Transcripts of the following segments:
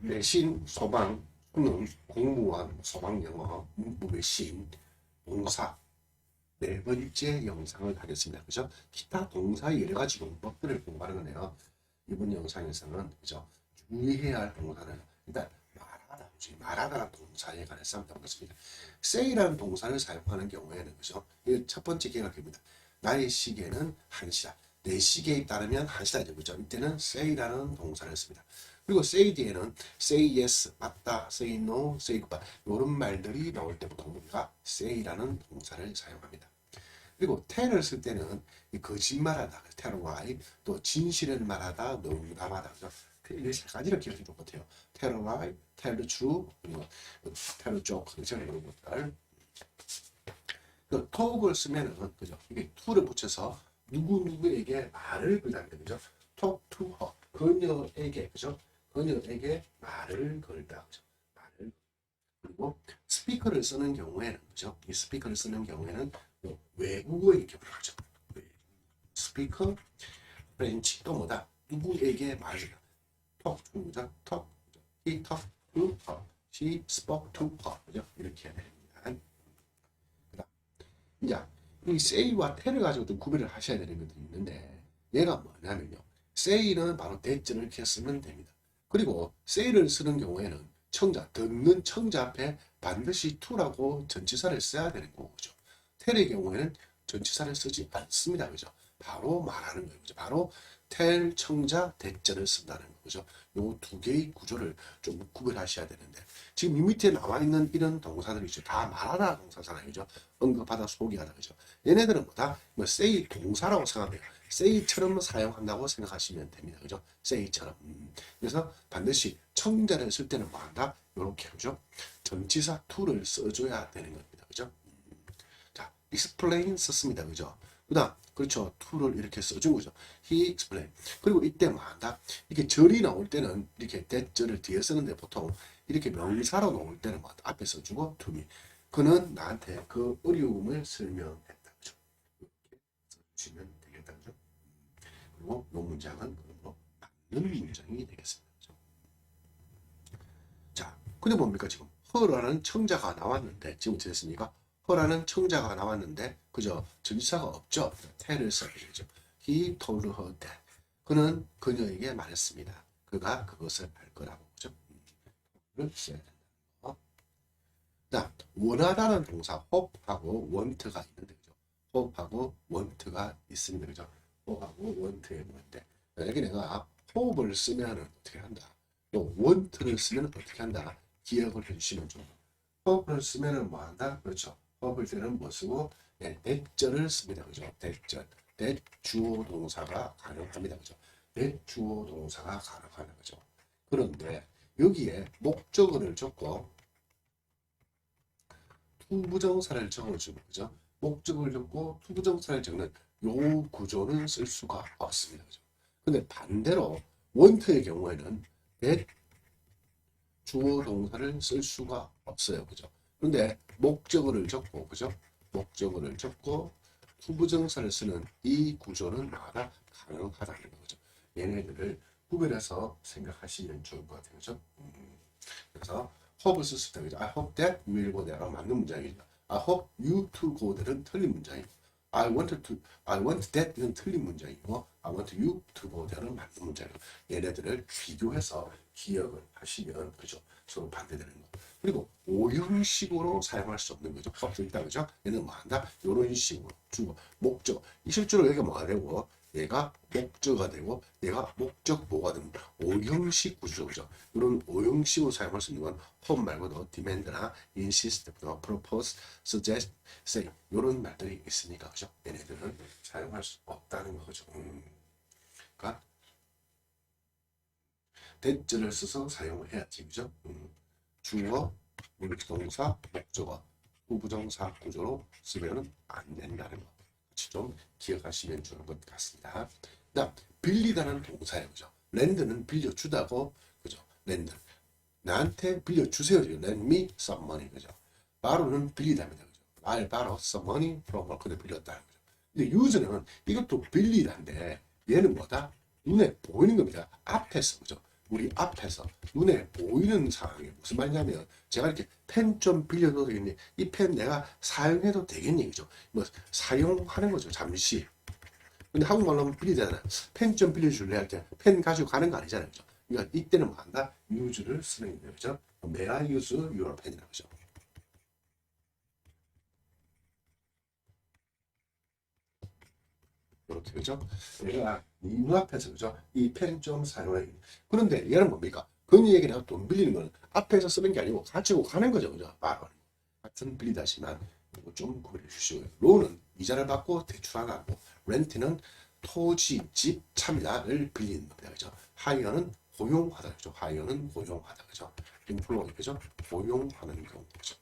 내신, 소방, 수능, 공무원, 소방영어, 문법의 신, 동사. 네 번째 영상을 하겠습니다. 그죠? 기타 동사의 여러 가지 용법들을 공부하는 거네요. 이번 영상에서는 그죠? 주의해야 할 동사는 일단 말하다? 말하다라는 동사에 관해서 한번 해보겠습니다. say라는 동사를 사용하는 경우에는 그죠? 이첫 번째 개각입니다. 나의 시계는 한시다. 내 시계에 따르면 한시다. 그죠? 이때는 say라는 동사를 씁니다. 그리고 say 뒤에는 say yes, 맞다, say no, say goodbye 이런 말들이 나올 때 보통 우리가 say라는 동사를 사용합니다. 그리고 tell을 쓸 때는 이 거짓말하다, tell lie, 또 진실을 말하다, 농담하다, 그죠? 이세 가지를 기억해 줄것 같아요. tell lie, tell 그리고 tell joke, 그죠? 이런 것들. 그 talk을 쓰면은 그죠? 이게 to를 붙여서 누구 누구에게 말을 걸다는 거죠. talk to her, 그녀에게 그죠? 그녀에게 말을 걸다, 그죠? 말을 그리고 스피커를 쓰는 경우에는 그죠? 이 스피커를 쓰는 경우에는 뭐 외국어의 경우죠. 스피커, 프렌치 또 뭐다? 누구에게 말을 to 그죠? talk, he talked to her, she spoke to her, 그죠? 이렇게 됩니다. 이제 이 say와 tell을 가지고 또 구별을 하셔야 되는 것들이 있는데 얘가 뭐냐면요. say는 바로 대전을 이렇게 쓰면 됩니다. 그리고 say를 쓰는 경우에는 청자, 듣는 청자 앞에 반드시 to라고 전치사를 써야 되는 거죠. tell의 경우에는 전치사를 쓰지 않습니다. 그죠? 바로 말하는. 그죠? 바로 tell 청자 대전을 쓴다는 거죠. 요 두 개의 구조를 좀 구별하셔야 되는데 지금 이 밑에 나와 있는 이런 동사들이 있죠. 다 말하다 동사잖아요. 그죠? 언급하다, 소개하다. 그죠? 얘네들은 뭐다? 뭐 say 동사라고 생각해요. Say처럼 사용한다고 생각하시면 됩니다. 그죠? say처럼. 음. 그래서 반드시 청자를 쓸 때는 뭐 한다? 요렇게 그죠? 전치사 to를 써줘야 되는 겁니다. 그죠? 음. 자, explain 썼습니다. 그죠? 그 다음, 그렇죠. to를 이렇게 써준 거죠. he explained. 그리고 이때 뭐 한다? 이렇게 절이 나올 때는 이렇게 대절을 뒤에 쓰는데 보통 이렇게 명사로 나올 때는 뭐 앞에 써주고 to me. 그는 나한테 그 어려움을 설명했다. 그죠? 이렇게 써주시면? 그리고 이 문장은 그러므로 맞는 문장이 되겠습니다. 자, 근데 뭡니까 지금 허라는 청자가 나왔는데 지금 됐습니까? 허라는 청자가 나왔는데 그죠? 전치사가 없죠. tell을 써야 되죠. He told her that. 그는 그녀에게 말했습니다. 그가 그것을 할 거라고 그죠? 어? 자, 원하다는 동사 hope하고 want가 있는데 그죠? hope하고 want가 있습니다. 그죠? Hope하고 want의 뭔데? 여기 내가 hope를 쓰면 어떻게 한다? 또 want를 쓰면 어떻게 한다? 기억을 해주시면 좀. hope를 쓰면은 뭐 한다? 그렇죠. hope일 때는 뭐 쓰고 네, 대절을 씁니다. 그죠? 대절. 대주어 동사가 가능합니다. 그죠? 대주어 동사가 가능하는 거죠. 그런데 여기에 목적어를 적고 투부정사를 적어주는 거죠. 목적을 적고 투부정사를 적는 요 구조는 쓸 수가 없습니다. 그죠? 근데 반대로 원트의 경우에는 대 주어 동사를 쓸 수가 없어요. 그죠? 근데 목적어를 적고 그죠? 목적어를 적고 투부정사를 쓰는 이 구조는 마다 가능하다는 거죠. 얘네들을 구별해서 생각하시면 좋을 것 같아요. 그죠? 음, 그래서 hope을 썼을 때, 그죠? I hope that you will go there로 맞는 문장이죠. I hope you to go there는 틀린 문장이고, I want to, I want that 이건 틀린 문장이고, I want you to there는 맞는 문장이고, 얘네들을 비교해서 기억을 하시면, 그죠? 서로 반대되는 거. 그리고 오형식으로 사용할 수 없는 거죠. 법도 있다, 그죠? 얘는 뭐 한다? 이런 식으로 주고, 목적. 이 실제로 여기가 뭐가 되고, 얘가 목적어가 되고 얘가 목적보가 됩니다. 오형식 구조죠. 이런 오형식으로 사용할 수 있는 건 hope 말고도 demand나 insist, 또 propose, suggest, say 이런 말들이 있으니까 그죠? 얘네들은 사용할 수 없다는 거죠. 음. 그러니까 대절을 써서 사용을 해야지 그죠? 음. 주어, 동사, 목적어, 후부정사 구조로 쓰면은 안 된다는 거. 같이 좀 기억하시면 좋은 것 같습니다. 그다음 빌리다는 동사예요, 그죠? 랜드는 빌려주다고, 그죠? 랜드 나한테 빌려주세요? Lend me some money, 그죠? 바로는 빌리다입니다, 그죠? 말 바로 some money from 그대 빌렸다, 그죠? 근데 유저는 이것도 빌리다인데 얘는 뭐다? 눈에 보이는 겁니다. 앞에서, 그죠? 우리 앞에서 눈에 보이는 상황이 무슨 말이냐면 제가 이렇게 펜 좀 빌려도 되겠니? 이 펜 내가 사용해도 되겠니? 그죠? 뭐 사용하는 거죠. 잠시. 근데 한국말로 하면 빌리잖아. 펜 좀 빌려줄래 할 때 펜 가지고 가는 거 아니잖아요. 그죠? 그러니까 이때는 뭐 한다? use를 쓰는 거예요. 그죠? May I use your pen이라고 그죠? 이렇게 그죠? 내가 이 눈앞에서 그죠? 이 펜 좀 사용해. 그런데 얘는 뭡니까? 그니 얘기나 돈 빌리는 거는 앞에서 쓰는 게 아니고 가지고 가는 거죠, 그죠? 바로 같은 빌리다시만 이거 좀 구별해 주시고요. 론은 이자를 받고 대출하고 렌트는 토지, 집, 참이다를 빌리는 겁니다, 그죠? 하이어는 고용하다, 그죠? 하이어는 고용하다, 그죠? 인플로이, 그죠? 고용하는 경우, 그죠?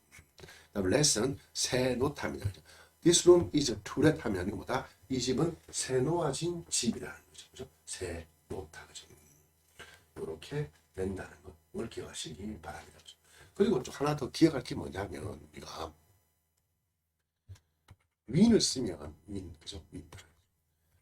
그다음 레슨은 새 노타입니다, 그죠? This room is let 하면 이거보다 이 집은 새 놓아진 집이라는 거죠. 그죠? 새 놓다. 그죠? 이렇게 된다는 것을 기억하시기 바랍니다. 그죠? 그리고 또 하나 더 기억할 게 뭐냐면 우리가 윈을 쓰면 윈 그죠? 윈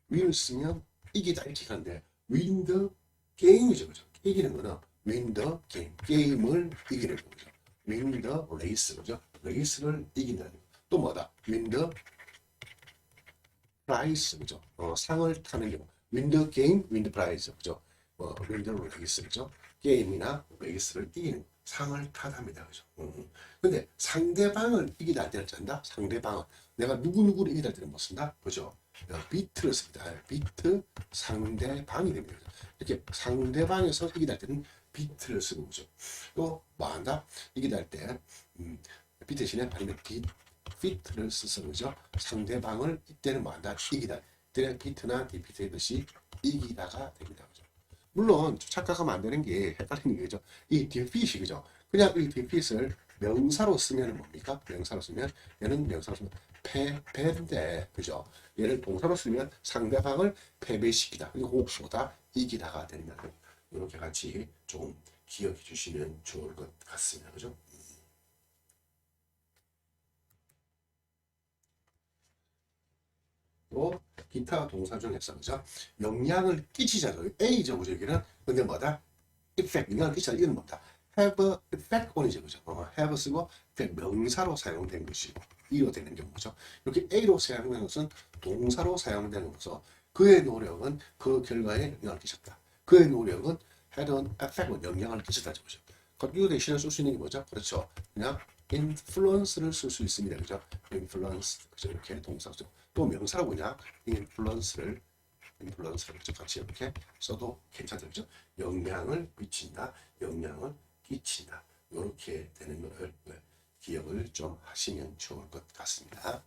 윈을 쓰면 이기다 이렇게 가는데 윈드 게임이죠. 그죠? 이기는 거는 윈더 게임 게임을 이기는 거죠. 윈더 레이스 그죠? 레이스를 이긴다는 거. 또 뭐다? 윈더 프라이스 그죠? 어, 상을 타는 경우 윈드 게임, 윈드 프라이즈 그죠? 어, 윈드 레이스 그죠? 게임이나 레이스를 이기는 상을 타답니다 그죠? 음. 근데 상대방을 이기다 할 때는 짠다? 상대방은 내가 누구 누구를 이기다 할 때는 뭐 쓴다? 그죠? 어, 비트를 씁니다. 비트 상대방이 됩니다. 이렇게 상대방에서 이기다 할 때는 비트를 쓰는 거죠. 또 뭐 한다? 이기다 할 때, 음, 비트 대신에 아니면 비, 피 트를 써서 그죠? 상대방을 이때는 뭐 한다? 이기다. 이때는 비트나 디피트의 뜻이 이기다가 됩니다. 그죠? 물론 착각하면 안 되는 게 헷갈리는 게죠. 이 디핏이 그죠? 그냥 이 디핏을 명사로 쓰면 뭡니까? 명사로 쓰면 얘는 명사로 쓰면 패, 패인데 그죠? 얘를 동사로 쓰면 상대방을 패배시키다. 그리고 혹시보다 이기다가 된다. 이렇게 같이 좀 기억해 주시면 좋을 것 같습니다. 그죠? 또 기타 동사 중에서 그죠? 영향을 끼치잖아요. A죠, 그죠? 여기는 근데 뭐다? effect 영향을 끼치다 이건 뭐다? have a effect on이죠, 그죠? 어, have 쓰고 effect 명사로 사용된 것이고 이로 되는 경우죠. 이렇게 A로 사용된 것은 동사로 사용되는 것서 그의 노력은 그 결과에 영향을 끼쳤다. 그의 노력은 had an effect 영향을 끼쳤다죠, 그죠? 이거 대신에 쓸 수 있는 게 뭐죠? 그렇죠. 그냥 influence를 쓸 수 있습니다. 그죠? influence. 그죠? 이렇게 동사죠. 또 명사로 그냥 influence를 influence를 그죠? 같이 이렇게 써도 괜찮죠. 영향을 미친다. 영향을 끼친다. 이렇게 되는 거를 네, 기억을 좀 하시면 좋을 것 같습니다.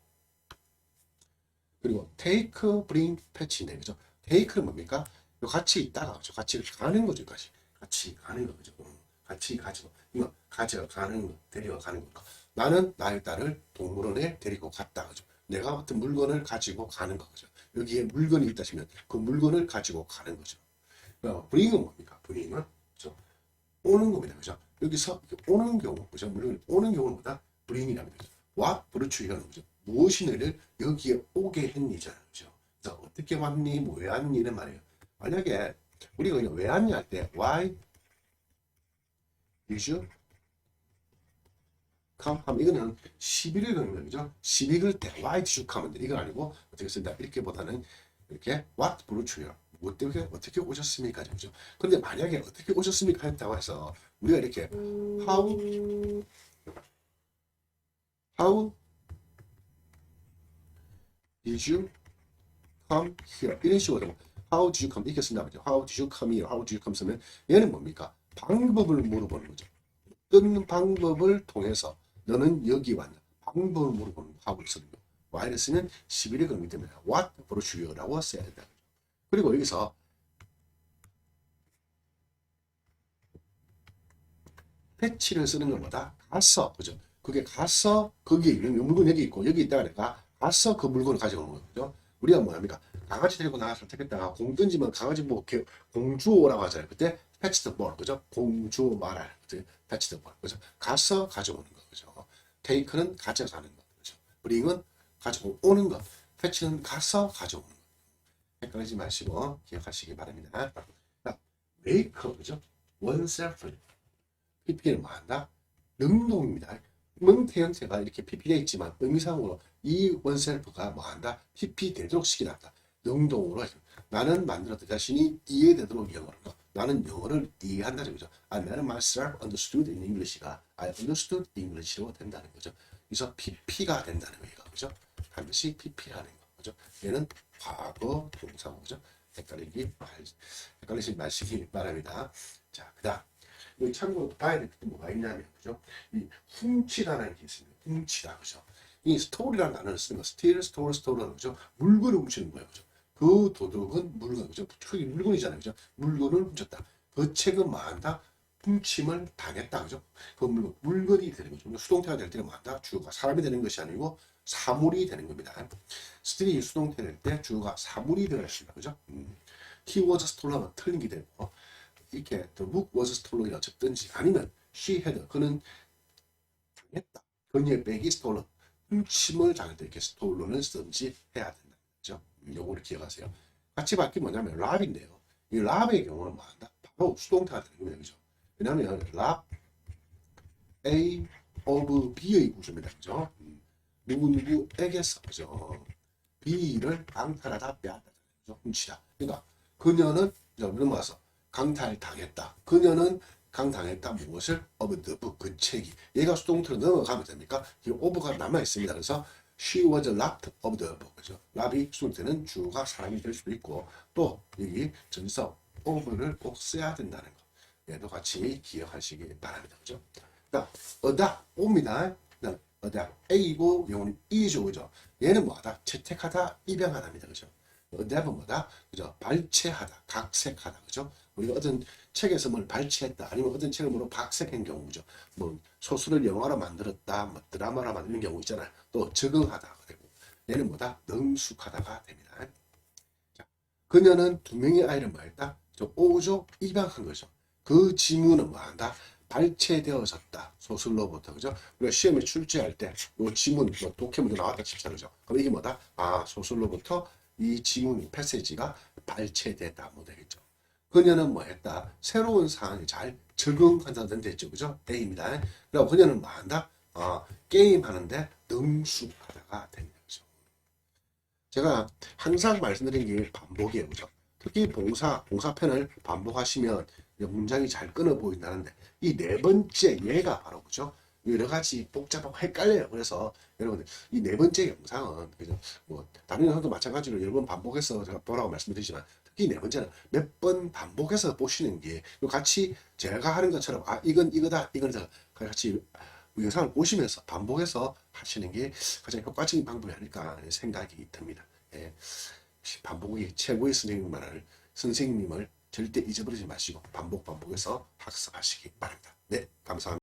그리고 take, bring, fetch인데 그죠? take는 뭡니까? 같이 있다가 그죠? 같이 가는 거죠. 같이 같이 가는 거죠. 음, 같이 가지고 이거 가져 가는 거, 데려가는 거. 나는 나의 딸을 동물원에 데리고 갔다 그죠? 내가 어떤 물건을 가지고 가는 거죠. 여기에 물건이 있다 시면 그 물건을 가지고 가는 거죠. 어, bring은 뭡니까? bring은 그죠? 오는 겁니다. 그죠? 여기서 오는 경우, 그죠? 물론 오는 경우는 뭐다? bring이라는 거죠. brought you라는 거죠. 무엇이 너를 여기에 오게 했니잖아요. 그죠? 그래서 어떻게 왔니? 뭐 왜 왔니? 는 말이에요. 만약에 우리가 그냥 왜 왔니? 할때 why did you 하면 이거는 시비를 거는 거죠. 시비 걸때 why did you come? 인데 이건 아니고 어떻게 쓴다? 이렇게 보다는 이렇게 what brought you? 뭐 때문에 어떻게 오셨습니까? 그죠? 근데 만약에 어떻게 오셨습니까? 했다고 해서 우리가 이렇게 how how did you come here? 이런 식으로 how did you come? 이렇게 쓴다 말이죠. how did you come here? how did you come 쓰면 얘는 뭡니까? 방법을 물어보는 거죠. 어떤 방법을 통해서 너는 여기 왔나? 방법을 물어보는 거. why를 쓰면 11의 그림이 때문에 what brought you라고 써야 된다. 그리고 여기서 패치를 쓰는 것보다 가서 그죠? 그게 가서 거기에 있는 물건 여기 있고 여기 있다가 내가 가서 그 물건을 가지고 오는 거죠. 우리가 뭐 합니까? 강아지 데리고 나가서 택했다가 공 던지면 강아지 뭐 이렇게 공 주워라고 하잖아요. 그때 패치 더 볼, 그죠? 공 주워 말할, 그죠? 패치 더 볼, 그죠? 가서 가져오는 거, 그죠? 테이크는 가져가는 거, 그죠? 브링은 가지고 오는 거, 패치는 가서 가져오는 거. 헷갈리지 마시고 기억하시기 바랍니다. 자, 메이커, 그죠? oneself. PP는 뭐 한다? 능동입니다. 명태 형태가 이렇게 PP 되어 있지만 의미상으로 이 oneself가 뭐 한다? PP 되도록 시키다. 능동으로 나는 만들었다 자신이 이해되도록 영어를 나는 영어를 이해한다는 거죠. I made myself understood in English가 I understood English로 된다는 거죠. 그래서 PP가 된다는 거예요. 그죠? 반드시 PP라는 거. 그죠? 얘는 과거 동사고 그죠? 헷갈리기 말, 헷갈리지 마시기 바랍니다. 자, 그다음 여기 참고로 봐야 될 게 뭐가 있냐면 그죠? 이 훔치다라는 게 있습니다. 훔치다 그죠? 이 스토리라는 단어를 쓰는 거, 스틸, 스토리, 스토리라는 거죠. 물건을 훔치는 거예요, 그죠? 그 도둑은 물건, 그죠? 저기 물건이잖아요, 그죠? 물건을 훔쳤다. 그 책은 뭐한다? 훔침을 당했다, 그죠? 그 물건, 물건이 되는 거죠. 수동태가 될 때는 뭐한다? 주어가 사람이 되는 것이 아니고 사물이 되는 겁니다. 스틸이 수동태 될 때 주어가 사물이 되어 있습니다, 그죠? 음. He was stolen 틀린 게 되고 이렇게 the book was stolen이라 적든지 아니면 she had 그는 당했다. 그녀의 백이 stolen 훔침을 때 이렇게 stolen을 쓰든지 해야 된다. 그죠? 요거를 기억하세요. 같이 바뀐 뭐냐면 랍인데요. 이 랍의 경우는 뭐한다? 바로 수동태가 되는 겁니다. 그죠? 왜냐하면 랍 A of B의 구조입니다. 그죠? 음, 누구누구에게서 그죠? B를 강탈하다 빼앗다. 그죠? 훔치다. 그러니까 그녀는 넘어가서 강탈당했다. 그녀는 강당했다 무엇을 of the book 그 책이 얘가 수동태로 넘어가면 됩니까? 이 over가 남아 있습니다. 그래서 she was locked of the 그죠? 랍이 수동태는 주가 사람이 될 수도 있고 또 여기 전서 over를 꼭 써야 된다는 거 얘도 같이 기억하시기 바랍니다. 그죠? 그러니까 어다 옵니다. 어다 A고 영어는 E죠. 그죠? 얘는 뭐하다? 채택하다, 입양하다입니다. 그죠? 어다는 뭐다? 그죠? 발췌하다, 각색하다. 그죠? 우리가 어떤 책에서 뭘 발췌했다 아니면 어떤 책을 뭐로 각색한 경우죠. 뭐 소설을 영화로 만들었다, 뭐 드라마로 만드는 경우 있잖아요. 또 적응하다 그리고 얘는 뭐다 능숙하다가 됩니다. 자, 그녀는 두 명의 아이를 뭐 했다? 저 오조 입양한 거죠. 그 지문은 뭐 한다? 발췌되어졌다. 소설로부터 그죠? 우리가 시험에 출제할 때요 지문 뭐 독해문도 나왔다 칩시다 그죠? 그럼 이게 뭐다? 아 소설로부터 이 지문 패세지가 발췌됐다 뭐 되겠죠. 그녀는 뭐 했다? 새로운 상황에 잘 적응한다는 됐죠. 그죠? A입니다. 그리고 그녀는 뭐 한다? 아, 게임하는데 능숙하다가 됩니다. 그죠? 제가 항상 말씀드린 게 반복이에요. 그죠? 특히 봉사, 봉사편을 반복하시면 문장이 잘 끊어 보인다는데 이 네 번째 얘가 바로 그죠? 여러 가지 복잡하고 헷갈려요. 그래서 여러분들 이 네 번째 영상은 그죠? 뭐 다른 영상도 마찬가지로 여러 번 반복해서 제가 보라고 말씀드리지만 특히 네 번째는 몇 번 반복해서 보시는 게 같이 제가 하는 것처럼 아 이건 이거다 이건 저 같이 영상을 보시면서 반복해서 하시는 게 가장 효과적인 방법이 아닐까 하는 생각이 듭니다. 예. 반복이 최고의 선생님을 선생님을 절대 잊어버리지 마시고 반복 반복해서 학습하시기 바랍니다. 네, 감사합니다.